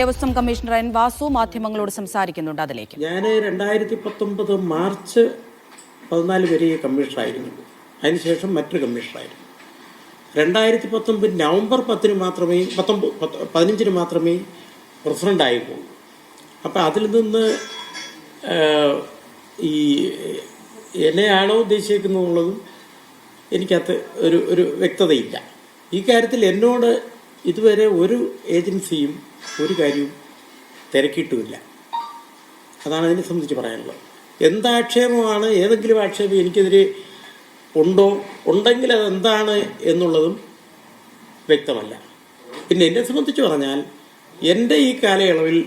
Devaswom commissioner N Vasu മാധ്യമങ്ങളോട് സംസാരിക്കുന്നുണ്ട്. അതിലേക്ക്. ഞാൻ രണ്ടായിരത്തി പത്തൊമ്പത് മാർച്ച് പതിനാല് വരെ കമ്മീഷണറായിരുന്നു. അതിനുശേഷം മറ്റൊരു കമ്മീഷണറായിരുന്നു. രണ്ടായിരത്തി പത്തൊമ്പത് നവംബർ പത്തിന് മാത്രമേ പത്തൊമ്പത് പത്ത് പതിനഞ്ചിന് മാത്രമേ പ്രസിഡന്റ് പോകൂ. അപ്പം അതിൽ നിന്ന് ഈ എന്നെയാണോ ഉദ്ദേശിക്കുന്നുള്ളതും എനിക്കത് ഒരു ഒരു വ്യക്തതയില്ല. ഈ കാര്യത്തിൽ എന്നോട് ഇതുവരെ ഒരു ഏജൻസിയും ഒരു കാര്യവും തിരക്കിയിട്ടുമില്ല അതാണ് അതിനെ സംബന്ധിച്ച് പറയാനുള്ളത്. എന്താക്ഷേപമാണ് ഏതെങ്കിലും ആക്ഷേപം എനിക്കെതിരെ ഉണ്ടോ ഉണ്ടെങ്കിൽ അതെന്താണ് എന്നുള്ളതും വ്യക്തമല്ല. പിന്നെ എന്നെ സംബന്ധിച്ച് പറഞ്ഞാൽ എന്റെ ഈ കാലയളവിൽ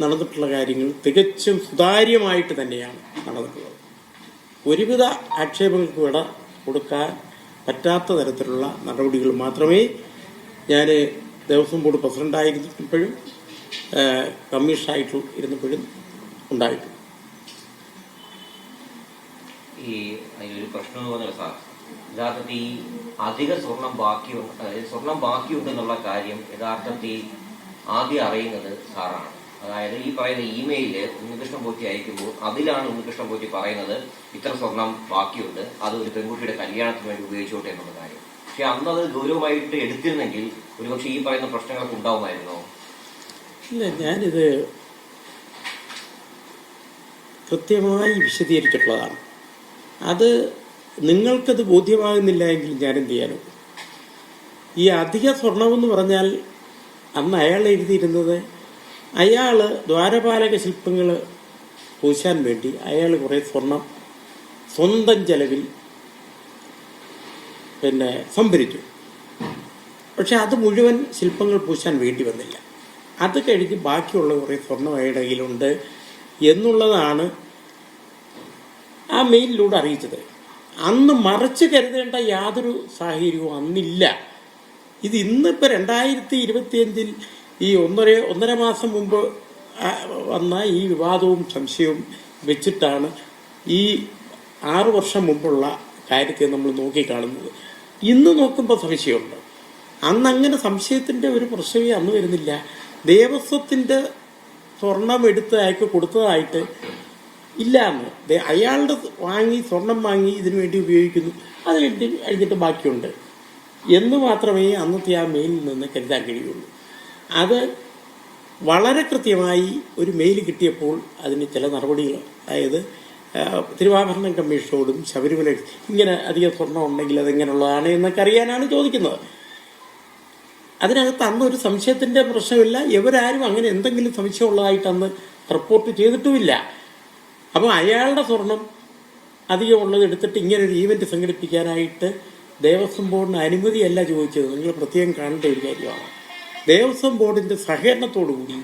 നടന്നിട്ടുള്ള കാര്യങ്ങൾ തികച്ചും സുതാര്യമായിട്ട് തന്നെയാണ് നടന്നിട്ടുള്ളത്. ഒരുവിധ ആക്ഷേപങ്ങൾക്ക് വിട കൊടുക്കാൻ പറ്റാത്ത തരത്തിലുള്ള നടപടികൾ മാത്രമേ ഞാൻ ദേവസ്വം ബോർഡ് പ്രസിഡന്റായിരുന്നപ്പോഴും കമ്മീഷനായിട്ട് ഇരുന്നപ്പോഴും ഉണ്ടായിട്ടുണ്ട്. ഈ അതിലൊരു പ്രശ്നം എന്ന് സാർ യഥാർത്ഥത്തിൽ ഈ അധിക സ്വർണം ബാക്കി സ്വർണം ബാക്കിയുണ്ടെന്നുള്ള കാര്യം യഥാർത്ഥത്തിൽ ആദ്യം അറിയുന്നത് സാറാണ്. അതായത് ഈ പറയുന്ന ഇമെയിൽ ഉണ്ണികൃഷ്ണൻ പോറ്റി അയക്കുമ്പോൾ അതിലാണ് ഉണ്ണികൃഷ്ണൻ പോറ്റി പറയുന്നത് ഇത്ര സ്വർണം ബാക്കിയുണ്ട് അത് ഒരു പെൺകുട്ടിയുടെ കല്യാണത്തിന് വേണ്ടി ഉപയോഗിച്ചോട്ടെ എന്നുള്ള കാര്യം. പക്ഷെ അന്ന് അത് ഗൗരവമായിട്ട് എടുത്തിരുന്നെങ്കിൽ ഒരുപക്ഷെ ഈ പറയുന്ന പ്രശ്നങ്ങളൊക്കെ ഉണ്ടാവുമായിരുന്നോ? ഇല്ല ഞാനിത് കൃത്യമായി വിശദീകരിച്ചിട്ടുള്ളതാണ്. അത് നിങ്ങൾക്കത് ബോധ്യമാകുന്നില്ല എങ്കിൽ ഞാൻ എന്ത് ചെയ്യാനും? ഈ അധിക സ്വർണമെന്ന് പറഞ്ഞാൽ അന്ന് അയാൾ എഴുതിയിരുന്നത് അയാൾ ദ്വാരപാലക ശില്പങ്ങൾ പൂശാൻ വേണ്ടി അയാൾ കുറേ സ്വർണം സ്വന്തം ചെലവിൽ പിന്നെ സംഭരിച്ചു. പക്ഷെ അത് മുഴുവൻ ശില്പങ്ങൾ പൂശാൻ വേണ്ടി വന്നില്ല. അത് കഴിഞ്ഞ് ബാക്കിയുള്ള കുറേ സ്വർണം അയാളുടെ കയ്യിലുണ്ട് എന്നുള്ളതാണ് ആ മെയിലിലൂടെ അറിയിച്ചത്. അന്ന് മറച്ചു കരുതേണ്ട യാതൊരു സാഹചര്യവും അന്നില്ല. ഇത് ഇന്നിപ്പോൾ രണ്ടായിരത്തി ഇരുപത്തിയഞ്ചിൽ ഈ ഒന്നര ഒന്നര മാസം മുമ്പ് വന്ന ഈ വിവാദവും സംശയവും വെച്ചിട്ടാണ് ഈ ആറു വർഷം മുമ്പുള്ള കാര്യത്തെ നമ്മൾ നോക്കിക്കാണുന്നത്. ഇന്ന് നോക്കുമ്പോൾ സംശയമുണ്ട്. അന്ന് അങ്ങനെ സംശയത്തിന്റെ ഒരു പ്രശ്നമേ അന്ന് വരുന്നില്ല. ദേവസ്വത്തിന്റെ സ്വർണം എടുത്ത് അയാൾക്ക് കൊടുത്തതായിട്ട് ഇല്ല എന്ന് അയാളുടെ വാങ്ങി സ്വർണം വാങ്ങി ഇതിനു വേണ്ടി ഉപയോഗിക്കുന്നു. അത് കഴിഞ്ഞ് കഴിഞ്ഞിട്ട് ബാക്കിയുണ്ട്. എന്ന് മാത്രമേ അന്നത്തെ ആ മെയിലിൽ നിന്ന് കരുതാൻ കഴിയുള്ളൂ. അത് വളരെ കൃത്യമായി ഒരു മെയിൽ കിട്ടിയപ്പോൾ അതിന് ചില നടപടികൾ അതായത് തിരുവാഭരണം കമ്മീഷനോടും ശബരിമല ഇങ്ങനെ അധികം സ്വർണം ഉണ്ടെങ്കിൽ അതെങ്ങനെയുള്ളതാണ് എന്നൊക്കെ അറിയാനാണ് ചോദിക്കുന്നത്. അതിനകത്ത് അന്ന് ഒരു സംശയത്തിന്റെ പ്രശ്നമില്ല. ഇവരാരും അങ്ങനെ എന്തെങ്കിലും സംശയമുള്ളതായിട്ട് അന്ന് റിപ്പോർട്ട് ചെയ്തിട്ടുമില്ല. അപ്പോൾ അയാളുടെ സ്വർണം അധികമുള്ളത് എടുത്തിട്ട് ഇങ്ങനെ ഒരു ഈവന്റ് സംഘടിപ്പിക്കാനായിട്ട് ദേവസ്വം ബോർഡിന് അനുമതിയല്ല ചോദിച്ചത്. നിങ്ങൾ പ്രത്യേകം കാണേണ്ട ഒരു കാര്യമാണ്. ദേവസ്വം ബോർഡിന്റെ സഹകരണത്തോടു കൂടി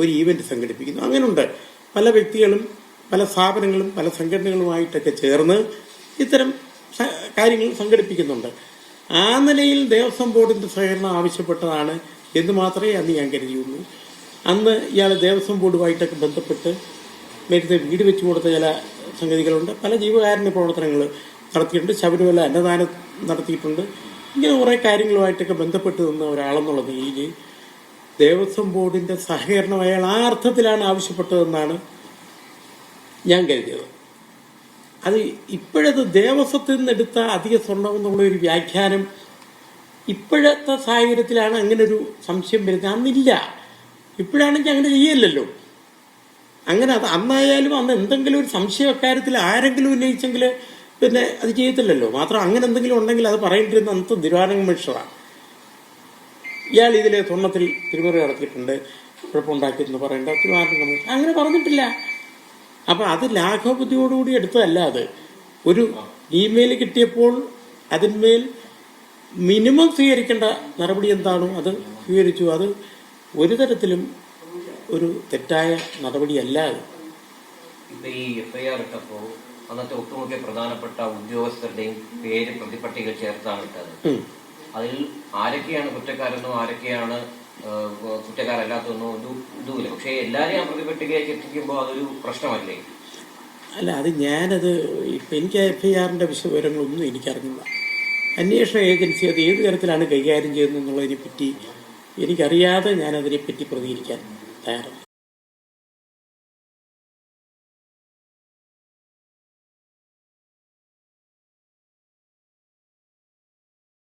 ഒരു ഈവന്റ് സംഘടിപ്പിക്കുന്നു. അങ്ങനെയുണ്ട് പല വ്യക്തികളും പല സ്ഥാപനങ്ങളും പല സംഘടനകളുമായിട്ടൊക്കെ ചേർന്ന് ഇത്തരം കാര്യങ്ങൾ സംഘടിപ്പിക്കുന്നുണ്ട്. ആ നിലയിൽ ദേവസ്വം ബോർഡിന്റെ സഹകരണം ആവശ്യപ്പെട്ടതാണ് എന്ന് മാത്രമേ അന്ന് ഞാൻ കരുതിയുള്ളൂ. അന്ന് ഇയാൾ ദേവസ്വം ബോർഡുമായിട്ടൊക്കെ ബന്ധപ്പെട്ട് നേരത്തെ വീട് വെച്ച് കൊടുത്ത ചില സംഗതികളുണ്ട്. പല ജീവകാരുണ്യ പ്രവർത്തനങ്ങൾ നടത്തിയിട്ടുണ്ട്. ശബരിമല അന്നദാനം നടത്തിയിട്ടുണ്ട്. ഇങ്ങനെ കുറേ കാര്യങ്ങളുമായിട്ടൊക്കെ ബന്ധപ്പെട്ട് നിന്ന ഒരാളെന്നുള്ള നിലയിൽ ദേവസ്വം ബോർഡിന്റെ സഹകരണം അയാൾ ആ അർത്ഥത്തിലാണ് ആവശ്യപ്പെട്ടതെന്നാണ് ഞാൻ കരുതിയത്. അത് ഇപ്പോഴത് ദേവസ്വത്തിൽ നിന്ന് എടുത്ത അധിക സ്വർണം എന്നുള്ള ഒരു വ്യാഖ്യാനം ഇപ്പോഴത്തെ സാഹചര്യത്തിലാണ് അങ്ങനെ ഒരു സംശയം വരുന്നത്. അന്നില്ല. ഇപ്പോഴാണെങ്കിൽ അങ്ങനെ ചെയ്യല്ലോ അങ്ങനെ അത് അന്നായാലും അന്ന് എന്തെങ്കിലും ഒരു സംശയ അക്കാര്യത്തിൽ ആരെങ്കിലും ഉന്നയിച്ചെങ്കിൽ പിന്നെ അത് ചെയ്യത്തില്ലല്ലോ. മാത്രം അങ്ങനെ എന്തെങ്കിലും ഉണ്ടെങ്കിൽ അത് പറയേണ്ടിരുന്ന അന്നത്തെ തിരുവാനങ്ങ മനുഷ്യരാണ് ഇയാൾ ഇതിലെ സ്വർണത്തിൽ തിരുമറി നടത്തിയിട്ടുണ്ട്. കുഴപ്പമുണ്ടാക്കിയെന്ന് പറയേണ്ട. തിരുവാനങ്ങ അങ്ങനെ പറഞ്ഞിട്ടില്ല. അപ്പൊ അത് ലാഘവബുദ്ധിയോടുകൂടി എടുത്തതല്ല അത്. ഒരു ഇമെയിൽ കിട്ടിയപ്പോൾ അതിന്മേൽ മിനിമം സ്വീകരിക്കേണ്ട നടപടി എന്താണോ അത് സ്വീകരിച്ചു. അത് ഒരു തരത്തിലും ഒരു തെറ്റായ നടപടിയല്ല അത്. ഈ എഫ്ഐആർ ഇട്ടപ്പോ അന്നത്തെ ഒട്ടുമുഖ്യ പ്രധാനപ്പെട്ട ഉദ്യോഗസ്ഥരുടെയും പേര് പ്രതിപട്ടിക ചേർത്താണ് ഇട്ടത്. അതിൽ ആരൊക്കെയാണ് കുറ്റക്കാരെന്നും ആരൊക്കെയാണ് ഏഹ്, കുറ്റക്കാരല്ലാത്തതെന്നോ ഒരു ഇതുമില്ല. പക്ഷേ എല്ലാവരെയും ആ പ്രതിപട്ടികയെ എത്തിക്കുമ്പോൾ അതൊരു പ്രശ്നമല്ലേ? അല്ല അത് ഞാനത് ഇപ്പം എനിക്ക് എഫ് ഐ ആറിന്റെ വിശദവിവരങ്ങളൊന്നും എനിക്കറിഞ്ഞില്ല. അന്വേഷണ ഏജൻസി അത് ഏത് തരത്തിലാണ് കൈകാര്യം ചെയ്യുന്നത് എന്നുള്ളതിനെപ്പറ്റി എനിക്കറിയാതെ ഞാനതിനെപ്പറ്റി പ്രതികരിക്കാൻ തയ്യാറല്ല.